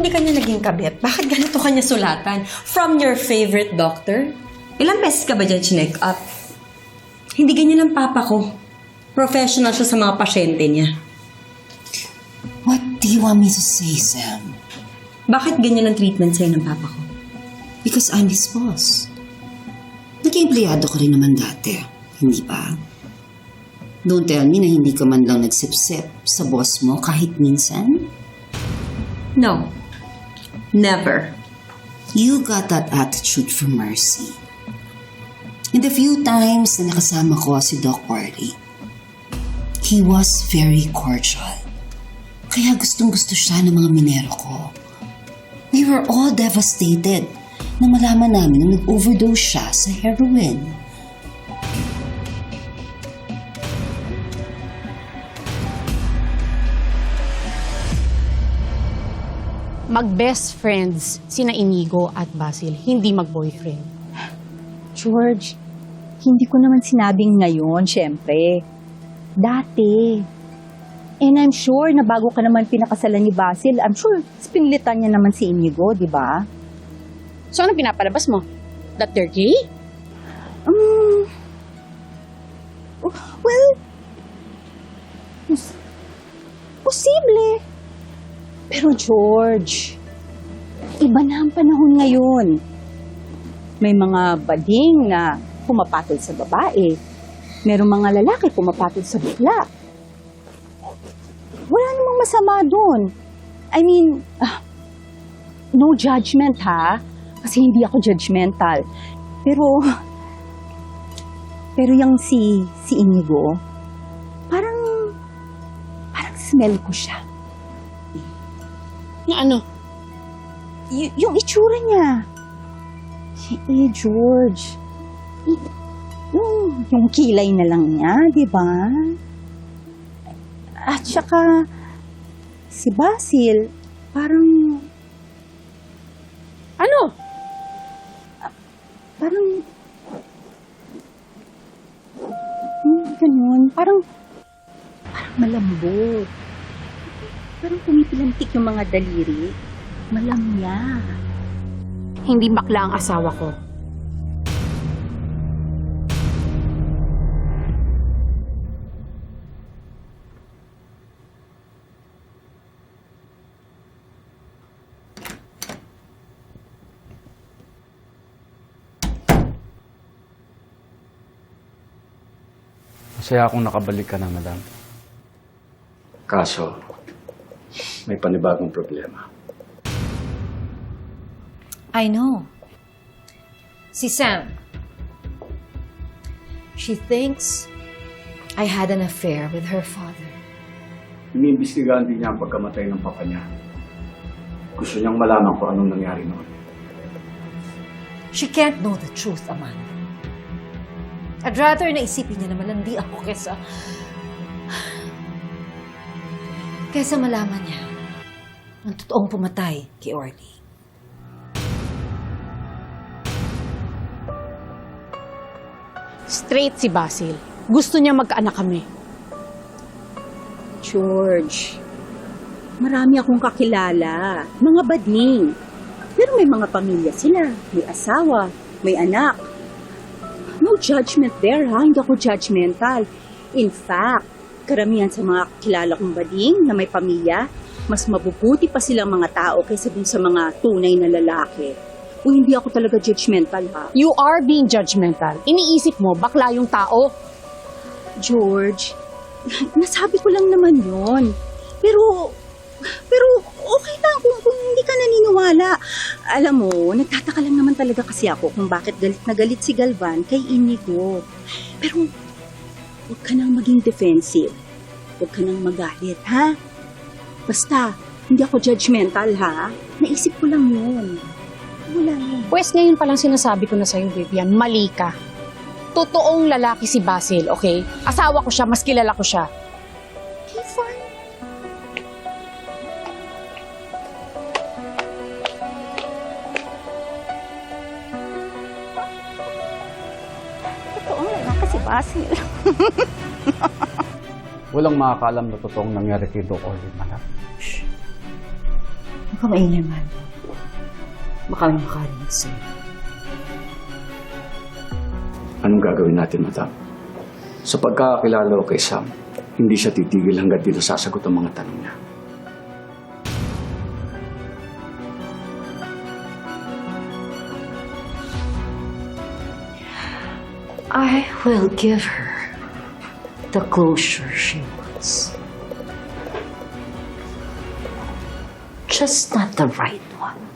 Hindi kanya naging kabit. Bakit ganito kanya sulatan? From your favorite doctor? Ilang beses ka ba dyan chinek up? Hindi ganyan ang papa ko. Professional siya sa mga pasyente niya. What do you want me to say, Sam? Bakit ganyan ang treatment sa'yo ng papa ko? Because I'm his boss. Naging empleyado ko rin naman dati. Hindi ba? Don't tell me na hindi ka man lang nagsipsip sa boss mo kahit minsan. No. Never. You got that attitude from Mercy. And the few times na nakasama ko si Doc Worley, he was very cordial. Kaya gustong gusto siya ng mga minero ko. We were all devastated na malaman namin na nag-overdose siya sa heroin. Mag-best friends sina Inigo at Basil, hindi mag-boyfriend. George, hindi ko naman sinabing ngayon, syempre. Dati. And I'm sure na bago ka naman pinakasalan ni Basil, I'm sure pinilitan niya naman si Inigo, di ba? So ano pinapalabas mo? That they're gay? Um, Pero George, iba na ang panahon ngayon. May mga bading na pumapatol sa babae. Merong mga lalaki pumapatol sa bigla. Wala namang masama doon. I mean, ah, no judgment ha. Kasi hindi ako judgmental. Pero, pero yung si, si Inigo, parang, parang smell ko siya. Na ano? Y- yung itsura niya. Eh, George. Y- yung, yung kilay na lang niya, di ba? At saka, si Basil, parang, Ano? parang, hmm, ganun, parang, parang malambot. Parang pumipilantik yung mga daliri. Malamya. Hindi bakla ang asawa ko. Masaya akong nakabalik ka na, madam. Kaso, may panibagong problema. I know. Si Sam. She thinks I had an affair with her father. Iniimbestigahan din niya ang pagkamatay ng papa niya. Gusto niyang malaman kung anong nangyari noon. She can't know the truth, Amanda. I'd rather na isipin niya na malandi ako kesa... kesa malaman niya ang totoong pumatay kay Orly. Straight si Basil. Gusto niya magkaanak kami. George, marami akong kakilala, mga bading. Pero may mga pamilya sila, may asawa, may anak. No judgment there ha, hindi ako judgmental. In fact, karamihan sa mga kilala kong bading na may pamilya, mas mabubuti pa silang mga tao kaysa dun sa mga tunay na lalaki. Kung hindi ako talaga judgmental ha. You are being judgmental. Iniisip mo, bakla yung tao. George, nasabi ko lang naman yon. Pero, pero okay lang kung, kung hindi ka naniniwala. Alam mo, nagtataka lang naman talaga kasi ako kung bakit galit na galit si Galvan kay Inigo. Pero, huwag ka nang maging defensive. Huwag ka nang magalit, ha? Basta, hindi ako judgmental, ha? Naisip ko lang yun. Wala yun. Pwes ngayon palang sinasabi ko na sa'yo, Vivian, mali ka. Totoong lalaki si Basil, okay? Asawa ko siya, mas kilala ko siya. Okay, fine. Totoo lalaki si Basil. Walang makakaalam na totoong nangyari kay Doc Orly, madam. Huwag ka maingay. Baka may makarinig sa'yo. Anong gagawin natin, madam? Sa pagkakakilala ko kay Sam, hindi siya titigil hanggat dito sasagot ang mga tanong niya. I will give her the closure she wants. Just not the right one.